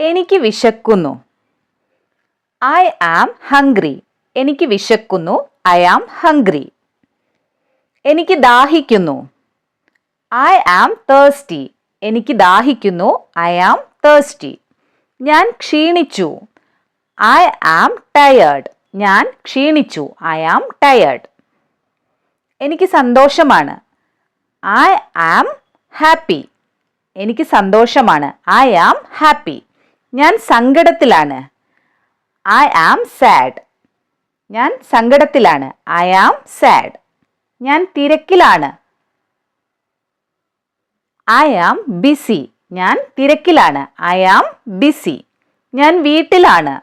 എനിക്ക് വിശക്കുന്നു. I am hungry എനിക്ക് വിശക്കുന്നു. ഐ ആം ഹംഗ്രി എനിക്ക് ദാഹിക്കുന്നു. ഐ ആം തേഴ്സ്റ്റി എനിക്ക് ദാഹിക്കുന്നു. ഐ ആം തേഴ്സ്റ്റി ഞാൻ ക്ഷീണിച്ചു. ഐ ആം ടയേർഡ് ഞാൻ ക്ഷീണിച്ചു. ഐ ആം ടയേർഡ് എനിക്ക് സന്തോഷമാണ്. ഐ ആം ഹാപ്പി എനിക്ക് സന്തോഷമാണ്. ഐ ആം ഹാപ്പി ഞാൻ സങ്കടത്തിലാണ്. ഐ ആം സാഡ് ഞാൻ സങ്കടത്തിലാണ്. ഐ ആം സാഡ് ഞാൻ തിരക്കിലാണ്. ഐ ആം ബിസി ഞാൻ തിരക്കിലാണ്. ഐ ആം ബിസി ഞാൻ വീട്ടിലാണ്.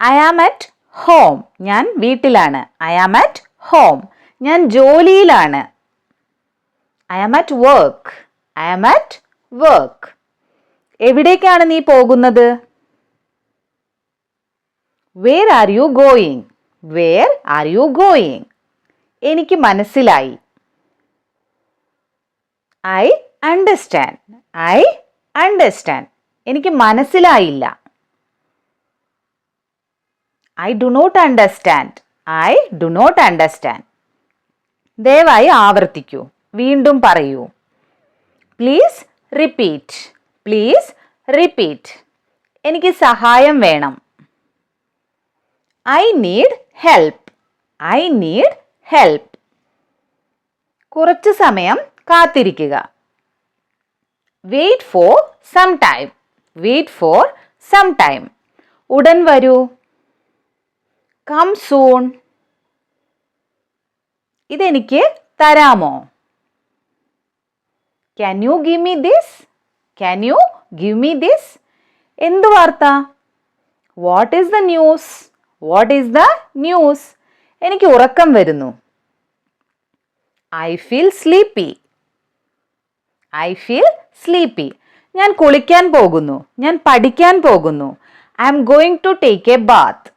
ഐ ആം അറ്റ് ഹോം ഞാൻ വീട്ടിലാണ്. ഐ ആം അറ്റ് ഹോം ഞാൻ ജോലിയിലാണ്. I am at work I am at work എവിടേക്കാണ് നീ പോകുന്നത്? Where are you going where are you going എനിക്ക് മനസ്സിലായി. ഐ അണ്ടർസ്റ്റാൻഡ് ഐ അണ്ടർസ്റ്റാൻഡ് എനിക്ക് മനസ്സിലായില്ല. I do not understand I do not understand ദയവായി ആവർത്തിക്കൂ. വീണ്ടും പറയൂ. പ്ലീസ് റിപ്പീറ്റ് പ്ലീസ് റിപ്പീറ്റ് എനിക്ക് സഹായം വേണം. I need help I need help കുറച്ച് സമയം കാത്തിരിക്കുക. Wait for some time wait for some time ഉടൻ വരൂ. കം സൂൺ ഇതെനിക്ക് തരാമോ? Can you give me this can you give me this എന്ത് വാർത്ത? What is the news what is the news എനിക്ക് ഉറക്കം വരുന്നു. I feel sleepy I feel sleepy ഞാൻ കുളിക്കാൻ പോകുന്നു. ഞാൻ പഠിക്കാൻ പോകുന്നു. I'm going to take a bath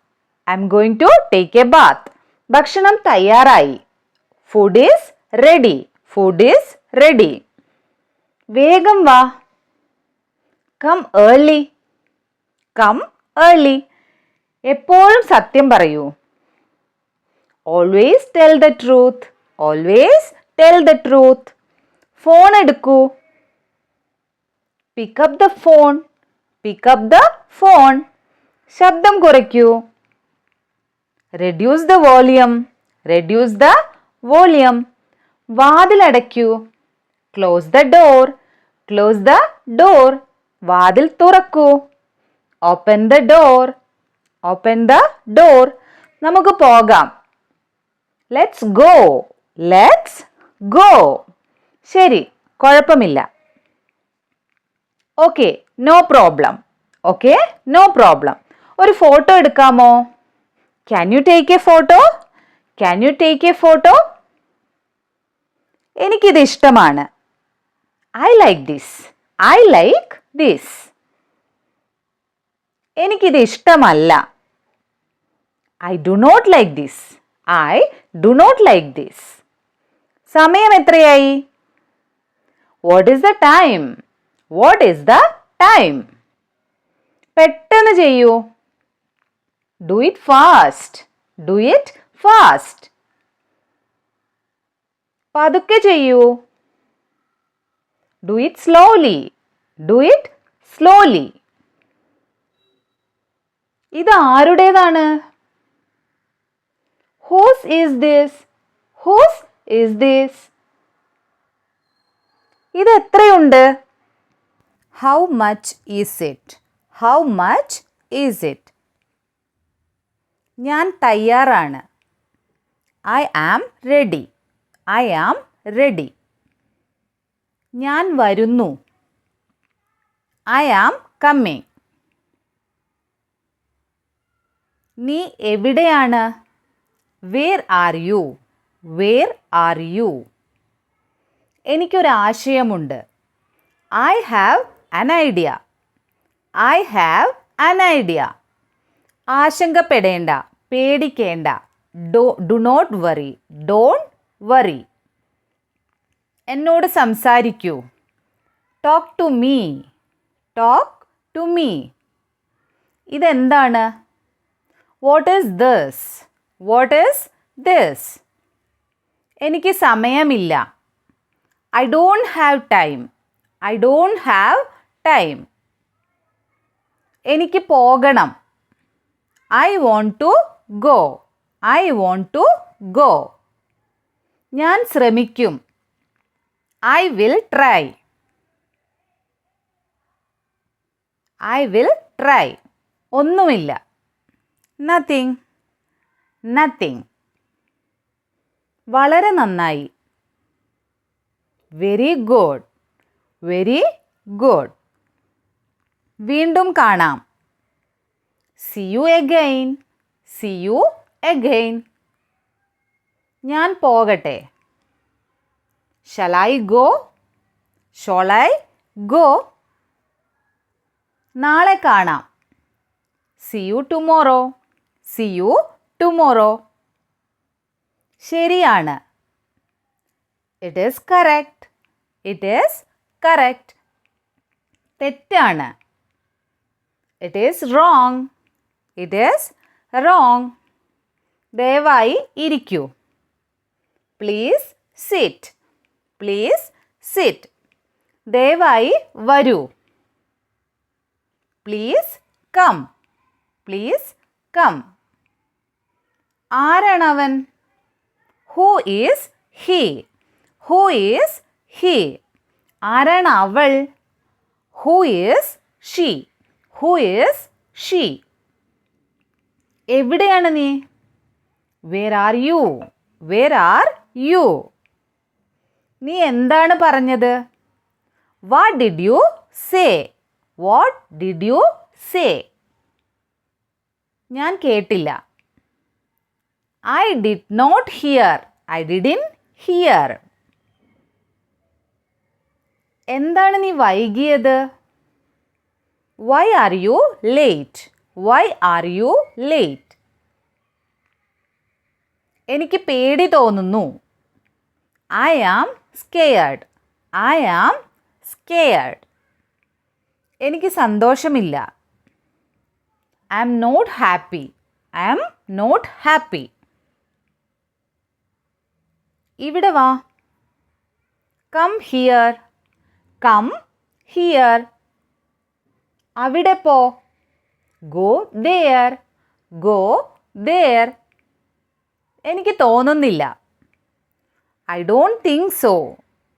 I'm am going to take a bath ഭക്ഷണം തയ്യാറായി. Food is ready food is ready വേഗം വാ. കം ഏർലി കം ഏർലി എപ്പോഴും സത്യം പറയൂ. Always tell the truth always tell the truth phone എടുക്കൂ. Pick up the phone pick up the phone ശബ്ദം കുറയ്ക്കൂ. Reduce the volume reduce the volume വാതിലടയ്ക്കൂ. Close the door close the door വാതിൽ തുറക്കൂ. Open the door open the door നമുക്ക് പോകാം. Let's go let's go ശരി കുഴപ്പമില്ല. Okay no problem okay no problem ഒരു photo എടുക്കാമോ? Can you take a photo can you take a photo എനിക്കിത് ഇഷ്ടമാണ്. I like this I like this എനിക്കിത് ഇഷ്ടമല്ല. I do not like this I do not like this സമയം എത്രയായി? What is the time what is the time പെട്ടെന്ന് ചെയ്യൂ. Do it fast do it fast പതുക്കെ ചെയ്യൂ. Do it slowly do it slowly ഇത് ആരുടേതാണ്? Whose is this whose is this ഇത് എത്രയുണ്ട്? How much is it how much is it ഞാൻ തയ്യാറാണ്. I am ready I am ready ഞാൻ വരുന്നു. ഐ ആം കമ്മിങ് നീ എവിടെയാണ്? Where are you where are you എനിക്കൊരാശയമുണ്ട്. I have an idea I have an idea ആശങ്കപ്പെടേണ്ട പേടിക്കേണ്ട. Do do not worry don't worry എന്നോട് സംസാരിക്കൂ. Talk to me talk to me ഇതെന്താണ്? What is this what is this എനിക്ക് സമയമില്ല. I don't have time I don't have time എനിക്ക് പോകണം. I want to go I want to go ഞാൻ ശ്രമിക്കും. I will try I will try ഒന്നുമില്ല. Nothing nothing വളരെ നന്നായി. വെരി ഗുഡ് വെരി ഗുഡ് വീണ്ടും കാണാം. See you again see you again ഞാൻ പോകട്ടെ. Shall I go shall I go നാളെ കാണാം. See you tomorrow see you tomorrow ശരിയാണ്. It is correct it is correct തെറ്റാണ്. It is wrong it is wrong ദയവായി ഇരിക്കൂ. പ്ലീസ് സിറ്റ് പ്ലീസ് സിറ്റ് ദയവായി വരൂ. Please come please come ആരാണവൻ who is he who is he ആരാണ് അവൾ? Who is she who is she എവിടെയാണ് നീ? Where are you where are you നീ എന്താണ് പറഞ്ഞത്? What did you say what did you say ഞാൻ കേട്ടില്ല. I did not hear I didn't hear എന്താണ് നീ വൈകിയത്? Why are you late why are you late എനിക്ക് പേടി തോന്നുന്നു. I am scared I am scared എനിക്ക് സന്തോഷമില്ല. I am not happy I am not happy ഇവിടെ വാ. കം ഹിയർ കം ഹിയർ അവിടെ പോ. ഗോ ദെയർ ഗോ ദെയർ എനിക്ക് തോന്നുന്നില്ല. I don't think so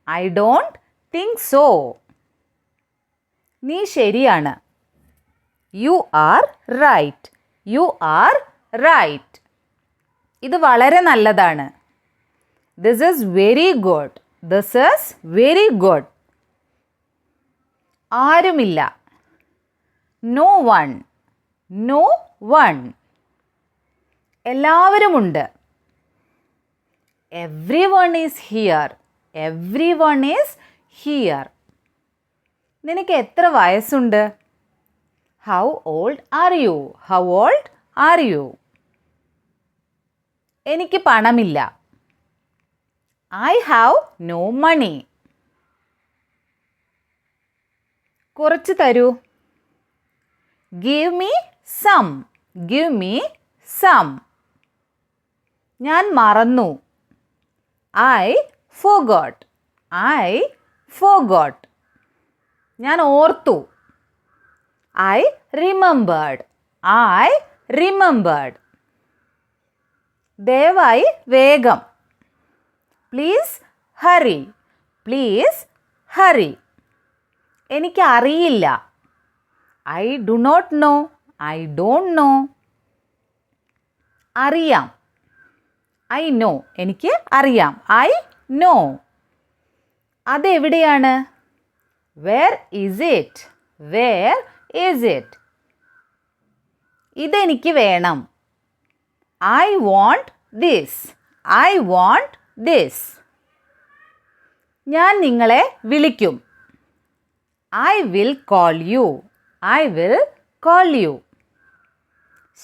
I don't think so നീ ശരിയാണ്. You are right. You are right. ഇത് വളരെ നല്ലതാണ്. This is very good. This is very good. ആരുമില്ല. No one. No one. എല്ലാവരുമുണ്ട്. Everyone is here. Everyone is here. നിനക്ക് എത്ര വയസ്സുണ്ട്? How old are you how old are you എനിക്ക് പണമില്ല. I have no money കുറച്ച് തരൂ. Give me some give me some ഞാൻ മറന്നു. ഐ ഫോഗോട്ട് ഐ ഫോഗോട്ട് ഞാൻ ഓർത്തു. I remembered. I remembered. ദയവായി വേഗം. Please hurry. Please hurry. എനിക്ക് അറിയില്ല I do not know. I don't know. അറിയാം. I know. എനിക്ക് അറിയാം. I know. അതെവിടെയാണ്? Where is it where is it ഇതെനിക്ക് വേണം. I want this I want this ഞാൻ നിങ്ങളെ വിളിക്കും. I will call you I will call you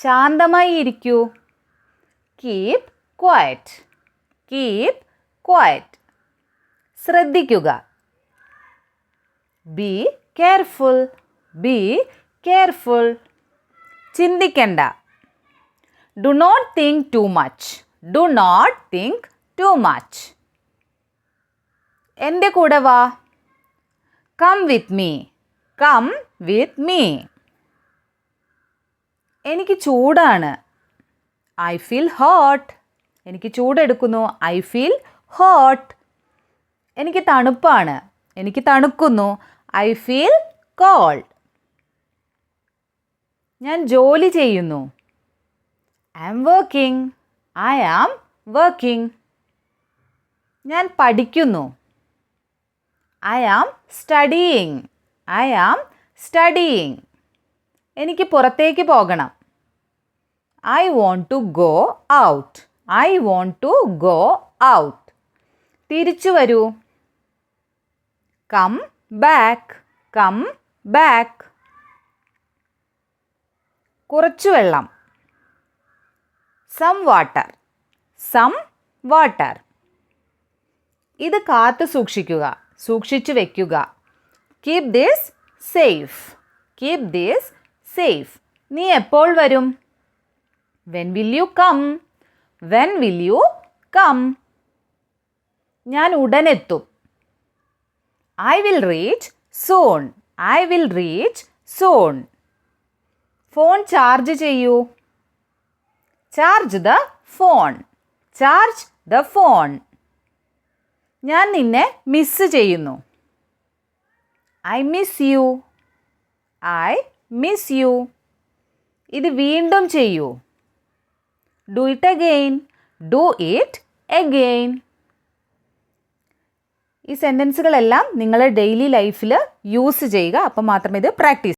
ശാന്തമായി ഇരിക്കൂ. കീപ് ക്വയറ്റ് കീപ് ക്വയറ്റ് ശ്രദ്ധിക്കുക. ബി കെയർഫുൾ ബി കെയർഫുൾ ചിന്തിക്കണ്ട. Do not think too much do not think too much എന്റെ കൂടെ വാ. Come with me come with me എനിക്ക് ചൂടാണ്. I feel hot എനിക്ക് ചൂടെടുക്കുന്നു. ഐ ഫീൽ ഹോട്ട് എനിക്ക് തണുപ്പാണ്. എനിക്ക് തണുക്കുന്നു. ഐ ഫീൽ കോൾഡ് ഞാൻ ജോലി ചെയ്യുന്നു. I am working I am working ഞാൻ പഠിക്കുന്നു. I am studying I am studying എനിക്ക് പുറത്തേക്ക് പോകണം. I want to go out I want to go out തിരിച്ചു വരൂ. കം ബാക്ക് കം ബാക്ക് കുറച്ചു വെള്ളം. സം വാട്ടർ സം വാട്ടർ ഇത് കാത്തു സൂക്ഷിക്കുക. സൂക്ഷിച്ചു വെക്കുക. Keep this safe keep this safe നീ എപ്പോൾ വരും? When will you come when will you come ഞാൻ ഉടനെത്തും. I will reach soon I will reach soon phone charge ചെയ്യൂ. Charge the phone charge the phone ഞാൻ നിന്നെ മിസ് ചെയ്യുന്നു. I miss you I miss you ഇത് വീണ്ടും ചെയ്യൂ. Do it again do it again ഈ സെന്റൻസുകളെല്ലാം നിങ്ങൾ ഡെയിലി ലൈഫിൽ യൂസ് ചെയ്യുക. അപ്പം മാത്രമേ ഇത് പ്രാക്ടീസ്